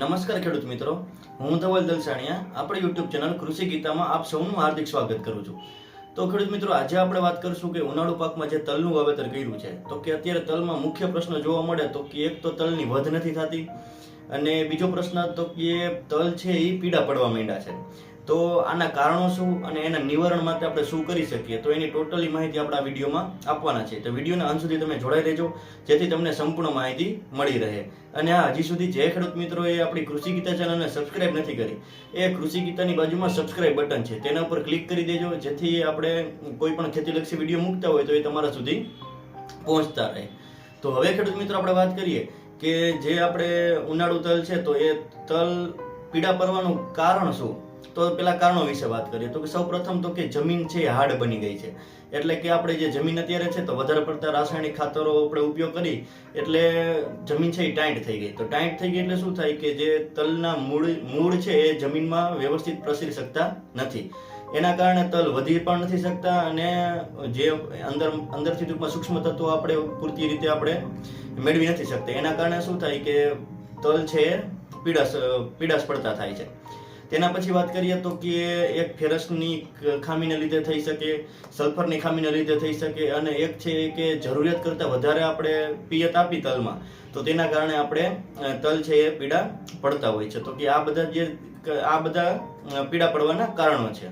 નમસ્કાર ખેડૂત મિત્રો. હું ધવલ દલસાણિયા, આપણી યુટ્યુબ ચેનલ કૃષિ ગીતામાં આપ સૌનું હાર્દિક સ્વાગત કરું છું. તો ખેડૂત મિત્રો, આજે આપણે વાત કરીશું કે ઉનાળુ પાકમાં જે તલનું વાવેતર કર્યું છે, તો કે અત્યારે તલમાં મુખ્ય પ્રશ્ન જોવા મળે તો કે એક તો તલની વધ નથી થતી, અને બીજો પ્રશ્ન તો કે તલ છે એ પીડા પડવા માંડ્યા છે. તો આના કારણો શું અને એના નિવારણ માટે આપણે શું કરી શકીએ? તો એની ટોટલી માહિતી આપણા વિડીયોમાં આપવાના છે. તો વિડીયોના અંત સુધી તમે જોડાઈ રહેજો, જેથી તમને સંપૂર્ણ માહિતી મળી રહે. અને હા, હજી સુધી જે ખેડૂત મિત્રોએ આપણી કૃષિ ગીતા ચેનલને સબસ્ક્રાઇબ નથી કરી. એ કૃષિ ગીતાની બાજુમાં સબસ્ક્રાઇબ બટન છે, તેના ઉપર ક્લિક કરી દેજો, જેથી આપણે કોઈ પણ ખેતીલક્ષી વીડિયો મૂકતા હોય તો એ તમારા સુધી પહોંચતા રહે. તો હવે ખેડૂત મિત્રો, આપણે વાત કરીએ કે જે આપણે ઉનાળુ તલ છે, તો એ તલ પીડા પડવાનું કારણ શું? તો પેલા કારણો વિશે વાત કરીએ. તો કે સૌ પ્રથમ તો કે જમીન છે એ હાર્ડ બની ગઈ છે. એટલે કે આપણે જે જમીન અત્યારે છે તો વધારે પડતા રાસાયણિક ખાતરો આપણે ઉપયોગ કરી એટલે જમીન છે એ ટાઈટ થઈ ગઈ. તો ટાઈટ થઈ ગઈ એટલે શું થાય કે જે તલના મૂળ મૂળ છે એ જમીનમાં વ્યવસ્થિત પ્રસરી શકતા નથી. એના કારણે તલ વધી પણ નથી શકતા અને જે અંદર, અંદરથી ટૂંકમાં સૂક્ષ્મ તત્વો આપણે પૂરતી રીતે આપણે મેળવી નથી શકતા. એના કારણે શું થાય કે તલ છે પીડાસ પીડાશ પડતા થાય છે. તેના પછી વાત કરીએ તો કે એક ફેરસની ખામીને લીધે થઈ શકે, સલ્ફરની ખામીને લીધે થઈ શકે અને એક છે કે જરૂરિયાત કરતાં વધારે આપણે પિયત આપી તલમાં, તો તેના કારણે આપણે તલ છે એ પીડા પડતા હોય છે. તો કે આ બધા જે આ બધા પીડા પડવાના કારણો છે.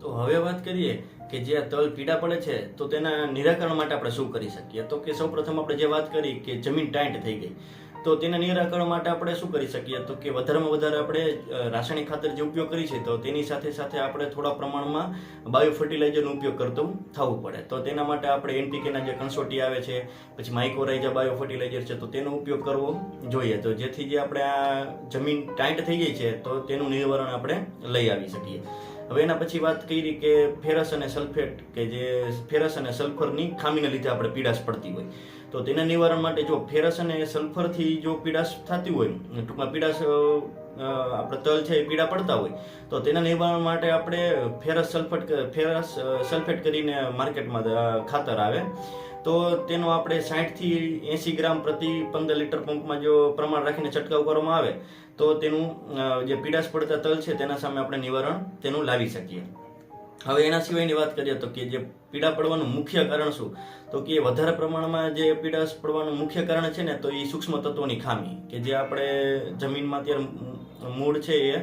તો હવે વાત કરીએ કે જે તલ પીડા પડે છે, તો તેના નિરાકરણ માટે આપણે શું કરી શકીએ? તો કે સૌપ્રથમ આપણે જે વાત કરી કે જમીન ટાઈટ થઈ ગઈ. તો તેના નિરાકરણ માટે આપણે શું કરી શકીએ? તો કે વધારેમાં વધારે આપણે રાસાયણિક ખાતર જે ઉપયોગ કરી છે, તો તેની સાથે સાથે આપણે થોડા પ્રમાણમાં બાયો ફર્ટિલાઇઝરનો ઉપયોગ કરતો થવું પડે. તો તેના માટે આપણે એનપીકેના જે કન્સોટી આવે છે, પછી માઇક્રોરાઇઝા બાયો ફર્ટિલાઇઝર છે, તો તેનો ઉપયોગ કરવો જોઈએ. તો જેથી જે આપણે આ જમીન ટાઈટ થઈ ગઈ છે, તો તેનું નિવારણ આપણે લઈ આવી શકીએ. હવે એના પછી વાત કરી કે ફેરસ અને સલ્ફેટ કે જે ફેરસ અને સલ્ફરની ખામીને લીધે આપણે પીડાશ પડતી હોય. તો તેના નિવારણ માટે જો ફેરસ અને સલ્ફરથી જો પીડાશ થતી હોય, ટૂંકમાં પીડાશ આપણે તલ છે એ પીડા પડતા હોય, તો તેના નિવારણ માટે આપણે ફેરસ સલ્ફેટ ફેરસ સલ્ફેટ કરીને માર્કેટમાં ખાતર આવે. તો તેનો આપણે સાઠથી એંસી ગ્રામ પ્રતિ પંદર લીટર પંપમાં જો પ્રમાણ રાખીને છંટકાવ કરવામાં આવે, તો તેનું જે પીડાશ પડતા તલ છે તેના સામે આપણે નિવારણ તેનું લાવી શકીએ. હવે એના સિવાયની વાત કરીએ તો કે જે પીડા પડવાનું મુખ્ય કારણ શું? તો કે વધારે પ્રમાણમાં જે પીડાશ પડવાનું મુખ્ય કારણ છે ને, તો એ સૂક્ષ્મ તત્વોની ખામી, કે જે આપણે જમીનમાં અત્યારે મૂળ છે એ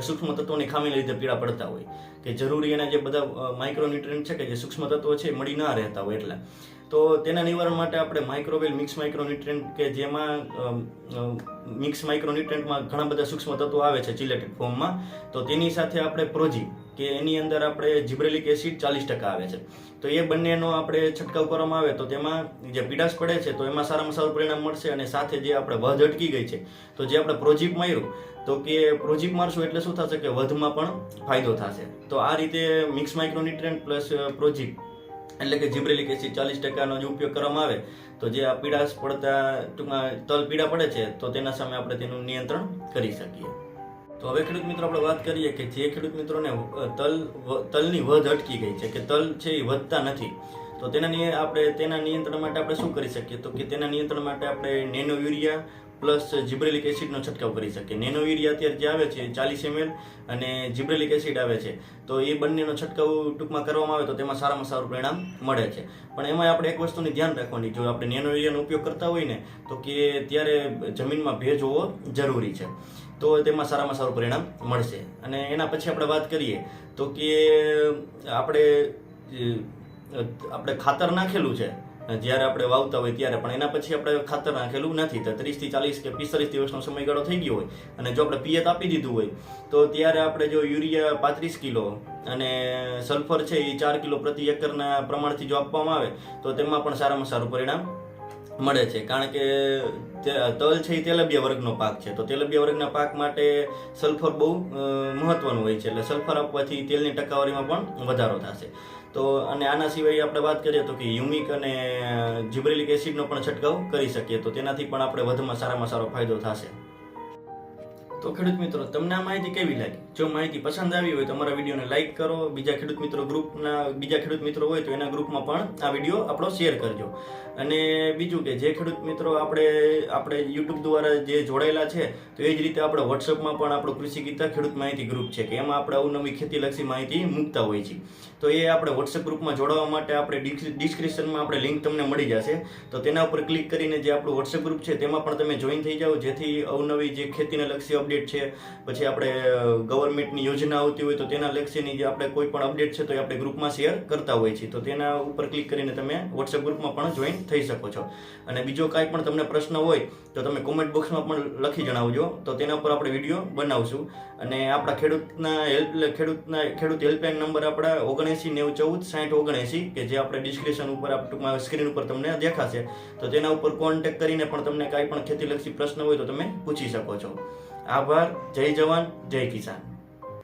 સૂક્ષ્મ તત્વોની ખામીને લીધે પીડા પડતા હોય. કે જરૂરી એના જે બધા માઇક્રોન્યુટ્રન્ટ છે કે જે સૂક્ષ્મ તત્વો છે મળી ના રહેતા હોય એટલા. તો તેના નિવારણ માટે આપણે માઇક્રોવેલ મિક્સ માઇક્રોન્યુટ્રન્ટ કે જેમાં મિક્સ માઇક્રોન્યુટ્રન્ટમાં ઘણા બધા સૂક્ષ્મ તત્વો આવે છે ચિલેટેડ ફોર્મમાં તો તેની સાથે આપણે પ્રોજી કે એની અંદર આપણે જીબ્રેલિક એસિડ ચાલીસ ટકા આવે છે. તો એ બંનેનો આપણે છંટકાવ કરવામાં આવે તો તેમાં જે પીડાશ પડે છે તો એમાં સારામાં સારું પરિણામ મળશે અને સાથે જે આપણે વધ અટકી ગઈ છે, તો જે આપણે પ્રોજીપ માર્યું, તો કે પ્રોજીપ મારશું એટલે શું થશે કે વધમાં પણ ફાયદો થશે. તો આ રીતે મિક્સ માઇક્રોન્યુટ્રન્ટ પ્લસ પ્રોજીપ એટલે કે જીબ્રેલિક એસિડ ચાલીસ ટકાનો જે ઉપયોગ કરવામાં આવે, તો જે આ પીડાશ પડતા, ટૂંકમાં તલ પીડા પડે છે, તો તેના સામે આપણે તેનું નિયંત્રણ કરી શકીએ. તો હવે ખેડૂત મિત્રો આપણે વાત કરીએ કે જે ખેડૂત મિત્રોને તલ તલની વધ અટકી ગઈ છે, કે તલ છે એ વધતા નથી, તો તેના આપણે તેના નિયંત્રણ માટે આપણે શું કરી શકીએ? તો કે તેના નિયંત્રણ માટે આપણે નેનો યુરિયા પ્લસ જીબ્રેલિક એસિડનો છંટકાવ કરી શકીએ. નેનો અત્યારે જે આવે છે, ચાલીસ એમએલ અને જીબ્રેલિક એસિડ આવે છે. તો એ બંનેનો છંટકાવ ટૂંકમાં કરવામાં આવે તો તેમાં સારામાં સારું પરિણામ મળે છે. પણ એમાં આપણે એક વસ્તુની ધ્યાન રાખવાની, જો આપણે નેનો યુરિયાનો ઉપયોગ કરતા હોય ને, તો કે ત્યારે જમીનમાં ભેજ હોવો જરૂરી છે. તો તેમાં સારામાં સારું પરિણામ મળશે. અને એના પછી આપણે વાત કરીએ, તો કે આપણે આપણે ખાતર નાખેલું છે જ્યારે આપણે વાવતા હોય ત્યારે, પણ એના પછી આપણે ખાતર નાખેલું નથી. તો ત્રીસથી ચાલીસ કે પિસ્તાલીસ દિવસનો સમયગાળો થઈ ગયો હોય અને જો આપણે પિયત આપી દીધું હોય, તો ત્યારે આપણે જો યુરિયા પાંત્રીસ કિલો અને સલ્ફર છે એ ચાર કિલો પ્રતિ એકરના પ્રમાણથી જો આપવામાં આવે, તો તેમાં પણ સારામાં સારું પરિણામ મળે છે. કારણ કે તલ છે એ તેલબિયા વર્ગનો પાક છે. તો તેલબિયા વર્ગના પાક માટે સલ્ફર બહુ મહત્વનું હોય છે. એટલે સલ્ફર આપવાથી તેલની ટકાવારીમાં પણ વધારો થશે. તો, અને આના સિવાય આપણે વાત કરીએ તો કે યુમિક અને જીબ્રેલિક એસિડનો પણ છંટકાવ કરી શકીએ. તો તેનાથી પણ આપણે વધુમાં સારામાં સારો ફાયદો થશે. તો ખેડૂત મિત્રો, તમને આ માહિતી કેવી લાગી? જો માહિતી પસંદ આવી હોય તો અમારા વિડીયોને લાઇક કરો, બીજા ખેડૂત મિત્રો ગ્રુપના બીજા ખેડૂત મિત્રો હોય તો એના ગ્રુપમાં પણ આ વીડિયો આપણો શેર કરજો. અને બીજું કે જે ખેડૂત મિત્રો આપણે આપણે યુટ્યુબ દ્વારા જે જોડાયેલા છે, તો એ જ રીતે આપણે વોટ્સઅપમાં પણ આપણું કૃષિ ગીતા ખેડૂત માહિતી ગ્રુપ છે, કે એમાં આપણે અવનવી ખેતીલક્ષી માહિતી મૂકતા હોય છે તો એ આપણે વોટ્સઅપ ગ્રુપમાં જોડાવા માટે આપણે ડિસ્ક્રિપ્શનમાં આપણે લિંક તમને મળી જશે. તો તેના ઉપર ક્લિક કરીને જે આપણું વોટ્સઅપ ગ્રુપ છે, તેમાં પણ તમે જોઈન થઈ જાઓ. જેથી અવનવી જે ખેતીને લક્ષી અપડેટ છે, પછી આપણે ગવર્મેન્ટની યોજના આવતી હોય તો તેના લક્ષીની જે આપણે કોઈ પણ અપડેટ છે તો એ આપણે ગ્રુપમાં શેર કરતા હોઈએ છીએ. તો તેના ઉપર ક્લિક કરીને તમે વોટ્સએપ ગ્રુપમાં પણ જોઈન થઈ શકો છો. અને બીજો કાંઈ પણ તમને પ્રશ્ન હોય તો તમે કોમેન્ટ બોક્સમાં પણ લખી જણાવજો. તો તેના ઉપર આપણે વીડિયો બનાવશું. અને આપણા ખેડૂતના હેલ્પ, ખેડૂતના, ખેડૂત હેલ્પલાઇન નંબર આપણા ઓગણએંસી, નેવું, ચૌદ, સાઠ, ઓગણએંસી કે જે આપણે ડિસ્ક્રિપ્શન ઉપર ટૂંકમાં સ્ક્રીન ઉપર તમને દેખાશે. તો તેના ઉપર કોન્ટેક્ટ કરીને પણ તમને કાંઈ પણ ખેતીલક્ષી પ્રશ્ન હોય તો તમે પૂછી શકો છો. આભાર. જય જવાન. જય કિસાન.